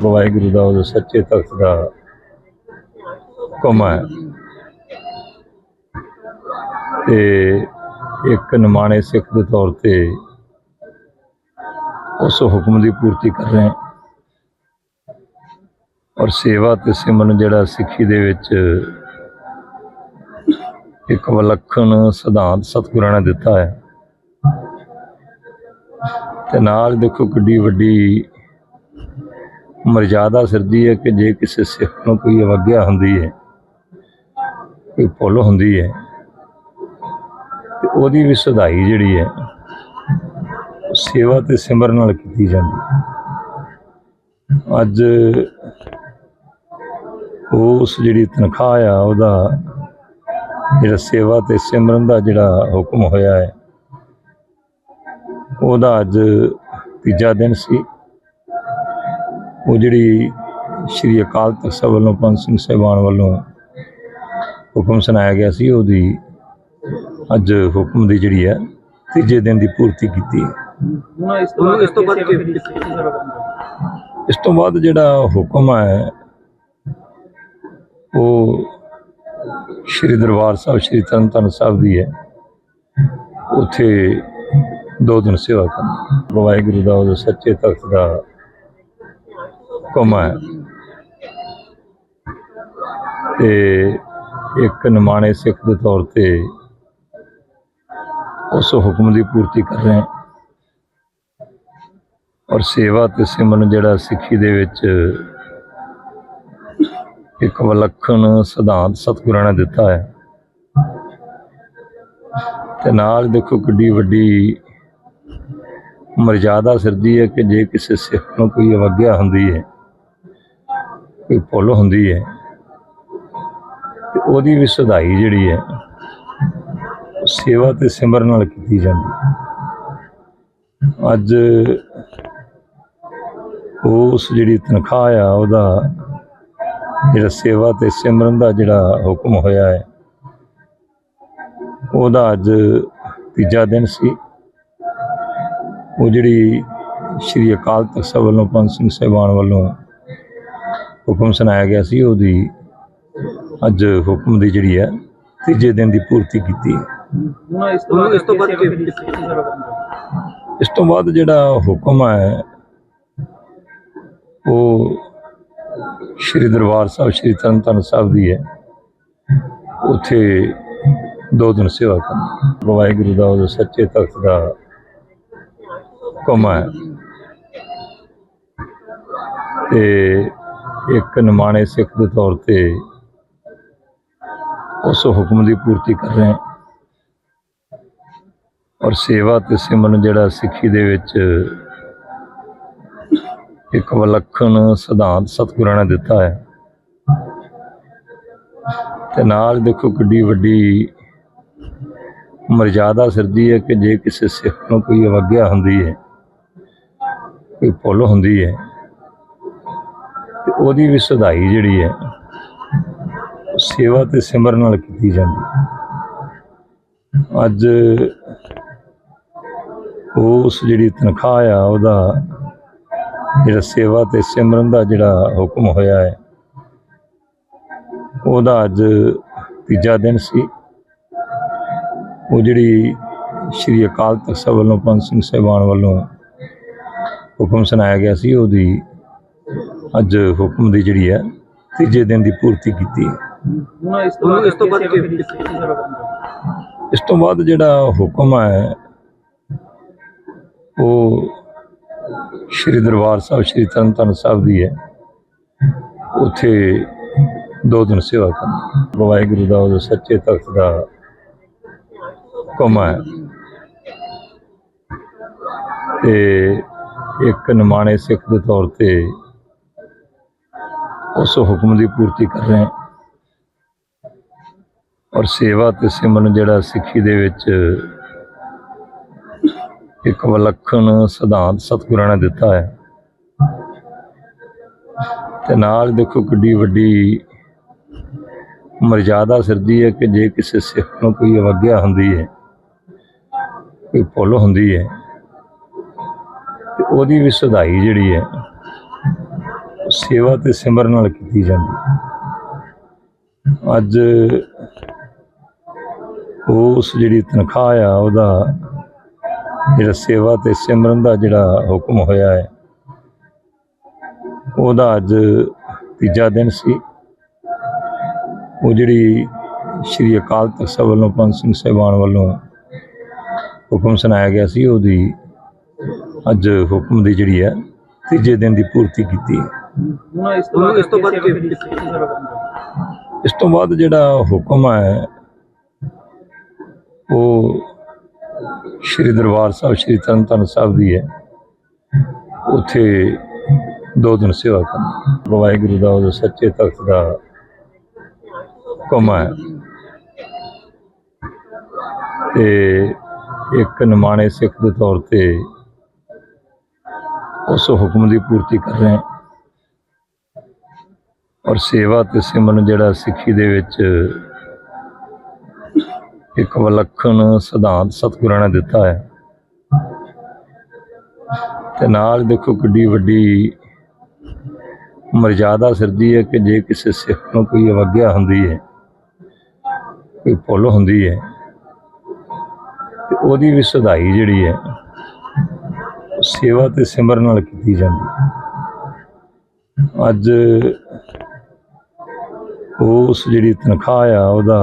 ਵਾਹਿਗੁਰੂ ਦਾ ਉਹ ਸੱਚੇ ਤਖਤ ਦਾ ਹੁਕਮ ਹੈ। ਤੇ ਇੱਕ ਨਿਮਾਣੇ ਸਿੱਖ ਦੇ ਤੌਰ ਤੇ ਉਸ ਹੁਕਮ ਦੀ ਪੂਰਤੀ ਕਰ ਰਹੇ ਔਰ ਸੇਵਾ ਤੇ ਸਿਮਰਨ ਜਿਹੜਾ ਸਿੱਖੀ ਦੇ ਵਿੱਚ ਇੱਕ ਵਿਲੱਖਣ ਸਿਧਾਂਤ ਸਤਿਗੁਰਾਂ ਨੇ ਦਿੱਤਾ ਹੈ। ਤੇ ਨਾਲ ਦੇਖੋ ਕਿੱਡੀ ਵੱਡੀ ਮਰਜ਼ਾਦਾ ਸਿਰਦੀ ਹੈ ਕਿ ਜੇ ਕਿਸੇ ਸਿੱਖ ਨੂੰ ਕੋਈ ਅਵਗਿਆ ਹੁੰਦੀ ਹੈ, ਕੋਈ ਭੁੱਲ ਹੁੰਦੀ ਹੈ, ਤੇ ਉਹਦੀ ਵੀ ਸੁਧਾਈ ਜਿਹੜੀ ਹੈ, ਸੇਵਾ ਤੇ ਸਿਮਰਨ ਨਾਲ ਕੀਤੀ ਜਾਂਦੀ ਹੈ। ਅੱਜ ਉਸ ਜਿਹੜੀ ਤਨਖਾਹ ਆ, ਉਹਦਾ ਜਿਹੜਾ ਸੇਵਾ ਤੇ ਸਿਮਰਨ ਦਾ ਜਿਹੜਾ ਹੁਕਮ ਹੋਇਆ ਹੈ, ਉਹਦਾ ਅੱਜ ਤੀਜਾ ਦਿਨ ਸੀ। ਉਹ ਜਿਹੜੀ ਸ਼੍ਰੀ ਅਕਾਲ ਤਖਤ ਸਾਹਿਬ ਵੱਲੋਂ ਪੰਜ ਸਿੰਘ ਸਾਹਿਬਾਨ ਵੱਲੋਂ ਹੁਕਮ ਸੁਣਾਇਆ ਗਿਆ ਸੀ ਉਹਦੀ ਅੱਜ ਹੁਕਮ ਦੀ ਜਿਹੜੀ ਹੈ ਤੀਜੇ ਦਿਨ ਦੀ ਪੂਰਤੀ ਕੀਤੀ ਹੈ। ਇਸ ਤੋਂ ਬਾਅਦ ਇਸ ਤੋਂ ਬਾਅਦ ਕੀ ਇਸ ਤੋਂ ਬਾਅਦ ਜਿਹੜਾ ਹੁਕਮ ਹੈ ਉਹ ਸ਼੍ਰੀ ਦਰਬਾਰ ਸਾਹਿਬ ਸ਼੍ਰੀ ਤਰਨਤਾਰਨ ਸਾਹਿਬ ਦੀ ਹੈ। ਉੱਥੇ ਦੋ ਦਿਨ ਸੇਵਾ ਕਰਨੀ ਵਾਹਿਗੁਰੂ ਦਾ ਉਹ ਸੱਚੇ ਤਖਤ ਦਾ ਹੁਕਮ ਹੈ। ਤੇ ਇੱਕ ਨਿਮਾਣੇ ਸਿੱਖ ਦੇ ਤੌਰ ਤੇ ਉਸ ਹੁਕਮ ਦੀ ਪੂਰਤੀ ਕਰ ਰਹੇ ਹਾਂ। ਔਰ ਸੇਵਾ ਤੇ ਸਿਮਰਨ ਜਿਹੜਾ ਸਿੱਖੀ ਦੇ ਵਿੱਚ ਇੱਕ ਵਿਲੱਖਣ ਸਿਧਾਂਤ ਸਤਿਗੁਰਾਂ ਨੇ ਦਿੱਤਾ ਹੈ। ਤੇ ਨਾਲ ਦੇਖੋ ਕਿੱਡੀ ਵੱਡੀ ਮਰਜ਼ਾਦਾ ਸਿਰਦੀ ਹੈ ਕਿ ਜੇ ਕਿਸੇ ਸਿੱਖ ਨੂੰ ਕੋਈ ਅਵਗਿਆ ਹੁੰਦੀ ਹੈ ਕੋਈ ਭੁੱਲ ਹੁੰਦੀ ਹੈ ਤੇ ਉਹਦੀ ਵੀ ਸੁਧਾਈ ਜਿਹੜੀ ਹੈ ਸੇਵਾ ਤੇ ਸਿਮਰਨ ਨਾਲ ਕੀਤੀ ਜਾਂਦੀ ਅੱਜ ਉਸ ਜਿਹੜੀ ਤਨਖਾਹ ਆ, ਉਹਦਾ ਜਿਹੜਾ ਸੇਵਾ ਤੇ ਸਿਮਰਨ ਦਾ ਜਿਹੜਾ ਹੁਕਮ ਹੋਇਆ ਹੈ ਉਹਦਾ ਅੱਜ ਤੀਜਾ ਦਿਨ ਸੀ। ਉਹ ਜਿਹੜੀ ਸ਼੍ਰੀ ਅਕਾਲ ਤਖਤ ਸਾਹਿਬ ਵੱਲੋਂ ਪੰਜ ਸਿੰਘ ਸਾਹਿਬਾਨ ਵੱਲੋਂ ਹੁਕਮ ਸੁਣਾਇਆ ਗਿਆ ਸੀ ਉਹਦੀ ਅੱਜ ਹੁਕਮ ਦੀ ਜਿਹੜੀ ਹੈ ਤੀਜੇ ਦਿਨ ਦੀ ਪੂਰਤੀ ਕੀਤੀ ਤੋਂ ਬਾਅਦ ਇਸ ਤੋਂ ਬਾਅਦ ਜਿਹੜਾ ਹੁਕਮ ਹੈ ਉਹ ਸ਼੍ਰੀ ਦਰਬਾਰ ਸਾਹਿਬ ਸ਼੍ਰੀ ਤਰਨਤਾਰਨ ਸਾਹਿਬ ਦੀ ਹੈ। ਉੱਥੇ ਦੋ ਦਿਨ ਸੇਵਾ ਕਰਨੀ ਵਾਹਿਗੁਰੂ ਦਾ ਉਹ ਸੱਚੇ ਤਖਤ ਦਾ ਹੁਕਮ ਹੈ। ਤੇ ਇੱਕ ਨਿਮਾਣੇ ਸਿੱਖ ਦੇ ਤੌਰ ਤੇ ਉਸ ਹੁਕਮ ਦੀ ਪੂਰਤੀ ਕਰ ਰਹੇ ਹਾਂ। ਔਰ ਸੇਵਾ ਤੇ ਸਿਮਰਨ ਜਿਹੜਾ ਸਿੱਖੀ ਦੇ ਵਿੱਚ ਇੱਕ ਵਿਲੱਖਣ ਸਿਧਾਂਤ ਸਤਿਗੁਰਾਂ ਨੇ ਦਿੱਤਾ ਹੈ। ਤੇ ਨਾਲ ਦੇਖੋ ਕਿੱਡੀ ਵੱਡੀ ਮਰਜ਼ਾਦਾ ਸਿਰਦੀ ਹੈ ਕਿ ਜੇ ਕਿਸੇ ਸਿੱਖ ਨੂੰ ਕੋਈ ਅਵਗਿਆ ਹੁੰਦੀ ਹੈ, ਕੋਈ ਭੁੱਲ ਹੁੰਦੀ ਹੈ ਤੇ ਉਹਦੀ ਵੀ ਸੁਧਾਈ ਜਿਹੜੀ ਹੈ, ਸੇਵਾ ਤੇ ਸਿਮਰਨ ਨਾਲ ਕੀਤੀ ਜਾਂਦੀ। ਅੱਜ ਉਸ ਜਿਹੜੀ ਤਨਖਾਹ ਆ, ਉਹਦਾ ਜਿਹੜਾ ਸੇਵਾ ਤੇ ਸਿਮਰਨ ਦਾ ਜਿਹੜਾ ਹੁਕਮ ਹੋਇਆ ਹੈ, ਉਹਦਾ ਅੱਜ ਤੀਜਾ ਦਿਨ ਸੀ। ਉਹ ਜਿਹੜੀ ਸ਼੍ਰੀ ਅਕਾਲ ਤਖਤ ਸਾਹਿਬ ਵੱਲੋਂ ਪੰਜ ਸਿੰਘ ਸਾਹਿਬਾਨ ਵੱਲੋਂ ਹੁਕਮ ਸੁਣਾਇਆ ਗਿਆ ਸੀ, ਉਹਦੀ ਅੱਜ ਹੁਕਮ ਦੀ ਜਿਹੜੀ ਹੈ ਤੀਜੇ ਦਿਨ ਦੀ ਪੂਰਤੀ ਕੀਤੀ ਹੈ। ਹੁਣ ਇਸ ਤੋਂ ਬਾਅਦ ਇਸ ਤੋਂ ਬਾਅਦ ਕੀ ਇਸ ਤੋਂ ਬਾਅਦ ਜਿਹੜਾ ਹੁਕਮ ਹੈ ਉਹ ਸ਼੍ਰੀ ਦਰਬਾਰ ਸਾਹਿਬ ਸ਼੍ਰੀ ਤਰਨਤਾਰਨ ਸਾਹਿਬ ਦੀ ਹੈ। ਉੱਥੇ ਦੋ ਦਿਨ ਸੇਵਾ ਕਰਨੀ ਵਾਹਿਗੁਰੂ ਦਾ ਉਹ ਸੱਚੇ ਤਖਤ ਦਾ ਹੁਕਮ ਹੈ। ਤੇ ਇੱਕ ਨਿਮਾਣੇ ਸਿੱਖ ਦੇ ਤੌਰ ਤੇ ਉਸ ਹੁਕਮ ਦੀ ਪੂਰਤੀ ਕਰ ਰਹੇ ਹਾਂ। ਔਰ ਸੇਵਾ ਤੇ ਸਿਮਰਨ ਜਿਹੜਾ ਸਿੱਖੀ ਦੇ ਵਿੱਚ ਇੱਕ ਵਿਲੱਖਣ ਸਿਧਾਂਤ ਸਤਿਗੁਰਾਂ ਨੇ ਦਿੱਤਾ ਹੈ। ਤੇ ਨਾਲ ਦੇਖੋ ਕਿੱਡੀ ਵੱਡੀ ਮਰਜ਼ਾਦਾ ਸਿਰਦੀ ਹੈ ਕਿ ਜੇ ਕਿਸੇ ਸਿੱਖ ਨੂੰ ਕੋਈ ਅਵਗਿਆ ਹੁੰਦੀ ਹੈ, ਕੋਈ ਭੁੱਲ ਹੁੰਦੀ ਹੈ, ਤੇ ਉਹਦੀ ਵੀ ਸੁਧਾਈ ਜਿਹੜੀ ਹੈ ਸੇਵਾ ਤੇ ਸਿਮਰਨ ਨਾਲ ਕੀਤੀ ਜਾਂਦੀ ਅੱਜ ਉਸ ਜਿਹੜੀ ਤਨਖਾਹ ਆ, ਉਹਦਾ ਜਿਹੜਾ ਸੇਵਾ ਤੇ ਸਿਮਰਨ ਦਾ ਜਿਹੜਾ ਹੁਕਮ ਹੋਇਆ ਹੈ, ਉਹਦਾ ਅੱਜ ਤੀਜਾ ਦਿਨ ਸੀ। ਉਹ ਜਿਹੜੀ ਸ਼੍ਰੀ ਅਕਾਲ ਤਖਤ ਸਾਹਿਬ ਵੱਲੋਂ ਪੰਜ ਸਿੰਘ ਸਾਹਿਬਾਨ ਵੱਲੋਂ ਹੁਕਮ ਸੁਣਾਇਆ ਗਿਆ ਸੀ, ਉਹਦੀ ਅੱਜ ਹੁਕਮ ਦੀ ਜਿਹੜੀ ਹੈ, ਤੀਜੇ ਦਿਨ ਦੀ ਪੂਰਤੀ ਕੀਤੀ ਹੈ। ਹੁਣ ਇਸ ਤੋਂ ਬਾਅਦ ਇਸ ਤੋਂ ਬਾਅਦ ਕੀ ਇਸ ਤੋਂ ਬਾਅਦ ਜਿਹੜਾ ਹੁਕਮ ਹੈ ਉਹ ਸ਼੍ਰੀ ਦਰਬਾਰ ਸਾਹਿਬ ਸ਼੍ਰੀ ਤਰਨਤਾਰਨ ਸਾਹਿਬ ਦੀ ਹੈ। ਉੱਥੇ ਦੋ ਦਿਨ ਸੇਵਾ ਕਰਨੀ ਵਾਹਿਗੁਰੂ ਦਾ ਉਹ ਸੱਚੇ ਤਖਤ ਦਾ ਹੁਕਮ ਹੈ। ਤੇ ਇੱਕ ਨਿਮਾਣੇ ਸਿੱਖ ਦੇ ਤੌਰ ਤੇ ਉਸ ਹੁਕਮ ਦੀ ਪੂਰਤੀ ਕਰ ਰਹੇ ਹਾਂ। ਔਰ ਸੇਵਾ ਤੇ ਸਿਮਰਨ ਜਿਹੜਾ ਸਿੱਖੀ ਦੇ ਵਿੱਚ ਇੱਕ ਵਿਲੱਖਣ ਸਿਧਾਂਤ ਸਤਿਗੁਰਾਂ ਨੇ ਦਿੱਤਾ ਹੈ। ਤੇ ਨਾਲ ਦੇਖੋ ਕਿੱਡੀ ਵੱਡੀ ਮਰਜ਼ਾਦਾ ਸਿਰਜੀ ਹੈ ਕਿ ਜੇ ਕਿਸੇ ਸਿੱਖ ਨੂੰ ਕੋਈ ਅਵਗਿਆ ਹੁੰਦੀ ਹੈ, ਕੋਈ ਭੁੱਲ ਹੁੰਦੀ ਹੈ, ਤੇ ਉਹਦੀ ਵੀ ਸੁਧਾਈ ਜਿਹੜੀ ਹੈ ਸੇਵਾ ਤੇ ਸਿਮਰਨ ਨਾਲ ਕੀਤੀ ਜਾਂਦੀ ਹੈ। ਅੱਜ ਉਸ ਜਿਹੜੀ ਤਨਖਾਹ ਆ ਉਹਦਾ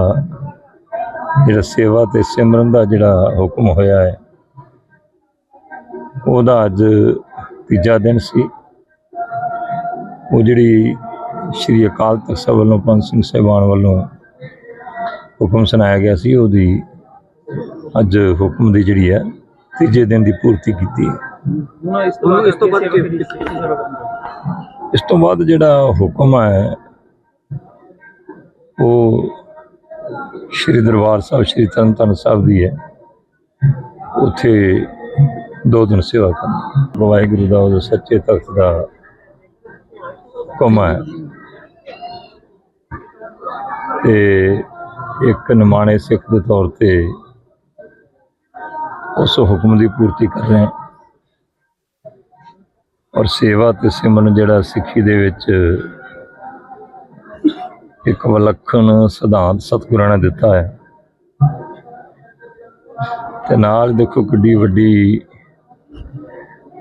ਜਿਹੜਾ ਸੇਵਾ ਤੇ ਸਿਮਰਨ ਦਾ ਜਿਹੜਾ ਹੁਕਮ ਹੋਇਆ ਹੈ ਉਹਦਾ ਅੱਜ ਤੀਜਾ ਦਿਨ ਸੀ। ਉਹ ਜਿਹੜੀ ਸ਼੍ਰੀ ਅਕਾਲ ਤਖਤ ਸਾਹਿਬ ਵੱਲੋਂ ਪੰਜ ਸਿੰਘ ਸਾਹਿਬਾਨ ਵੱਲੋਂ ਹੁਕਮ ਸੁਣਾਇਆ ਗਿਆ ਸੀ ਉਹਦੀ ਅੱਜ ਹੁਕਮ ਦੀ ਜਿਹੜੀ ਹੈ ਤੀਜੇ ਦਿਨ ਦੀ ਪੂਰਤੀ ਕੀਤੀ ਇਸ ਤੋਂ ਬਾਅਦ ਇਸ ਤੋਂ ਬਾਅਦ ਜਿਹੜਾ ਹੁਕਮ ਹੈ ਉਹ ਸ਼੍ਰੀ ਦਰਬਾਰ ਸਾਹਿਬ, ਸ਼੍ਰੀ ਤਰਨਤਾਰਨ ਸਾਹਿਬ ਦੀ ਹੈ। ਉੱਥੇ ਦੋ ਦਿਨ ਸੇਵਾ ਕਰਨੀ ਵਾਹਿਗੁਰੂ ਦਾ ਉਹ ਸੱਚੇ ਤਖਤ ਦਾ ਹੁਕਮ ਹੈ। ਤੇ ਇੱਕ ਨਿਮਾਣੇ ਸਿੱਖ ਦੇ ਤੌਰ ਤੇ ਉਸ ਹੁਕਮ ਦੀ ਪੂਰਤੀ ਕਰ ਰਹੇ ਹਾਂ। ਔਰ ਸੇਵਾ ਤੇ ਸਿਮਰਨ ਜਿਹੜਾ ਸਿੱਖੀ ਦੇ ਵਿੱਚ ਇੱਕ ਵਿਲੱਖਣ ਸਿਧਾਂਤ ਸਤਿਗੁਰਾਂ ਨੇ ਦਿੱਤਾ ਹੈ। ਤੇ ਨਾਲ ਦੇਖੋ ਕਿੱਡੀ ਵੱਡੀ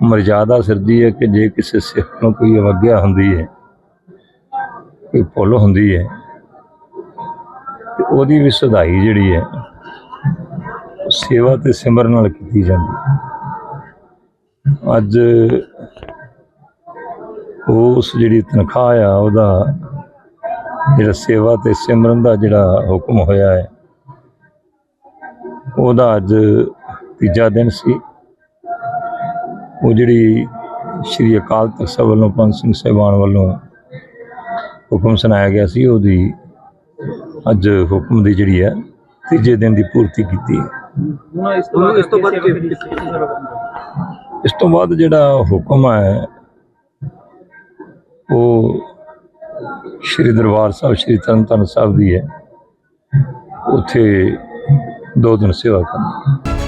ਮਰਜ਼ਾਦਾ ਸਿਰਜੀ ਹੈ ਕਿ ਜੇ ਕਿਸੇ ਸਿੱਖ ਨੂੰ ਕੋਈ ਅਵਗਿਆ ਹੁੰਦੀ ਹੈ, ਕੋਈ ਭੁੱਲ ਹੁੰਦੀ ਹੈ, ਤੇ ਉਹਦੀ ਵੀ ਸੁਧਾਈ ਜਿਹੜੀ ਹੈ, ਸੇਵਾ ਤੇ ਸਿਮਰਨ ਨਾਲ ਕੀਤੀ ਜਾਂਦੀ ਹੈ। ਅੱਜ ਉਸ ਜਿਹੜੀ ਤਨਖਾਹ ਆ, ਉਹਦਾ ਜਿਹੜਾ ਸੇਵਾ ਤੇ ਸਿਮਰਨ ਦਾ ਜਿਹੜਾ ਹੁਕਮ ਹੋਇਆ ਹੈ ਉਹਦਾ ਅੱਜ ਤੀਜਾ ਦਿਨ ਸੀ। ਉਹ ਜਿਹੜੀ ਸ਼੍ਰੀ ਅਕਾਲ ਤਖਤ ਸਾਹਿਬ ਵੱਲੋਂ ਪੰਜ ਸਿੰਘ ਸਾਹਿਬਾਨ ਵੱਲੋਂ ਹੁਕਮ ਸੁਣਾਇਆ ਗਿਆ ਸੀ ਉਹਦੀ ਅੱਜ ਹੁਕਮ ਦੀ ਜਿਹੜੀ ਹੈ ਤੀਜੇ ਦਿਨ ਦੀ ਪੂਰਤੀ ਕੀਤੀ ਹੈ। ਤੋਂ ਬਾਅਦ ਇਸ ਤੋਂ ਬਾਅਦ ਜਿਹੜਾ ਹੁਕਮ ਹੈ ਉਹ ਸ਼੍ਰੀ ਦਰਬਾਰ ਸਾਹਿਬ ਸ਼੍ਰੀ ਤਰਨਤਾਰਨ ਸਾਹਿਬ ਦੀ ਹੈ। ਉੱਥੇ ਦੋ ਦਿਨ ਸੇਵਾ ਕਰਨੀ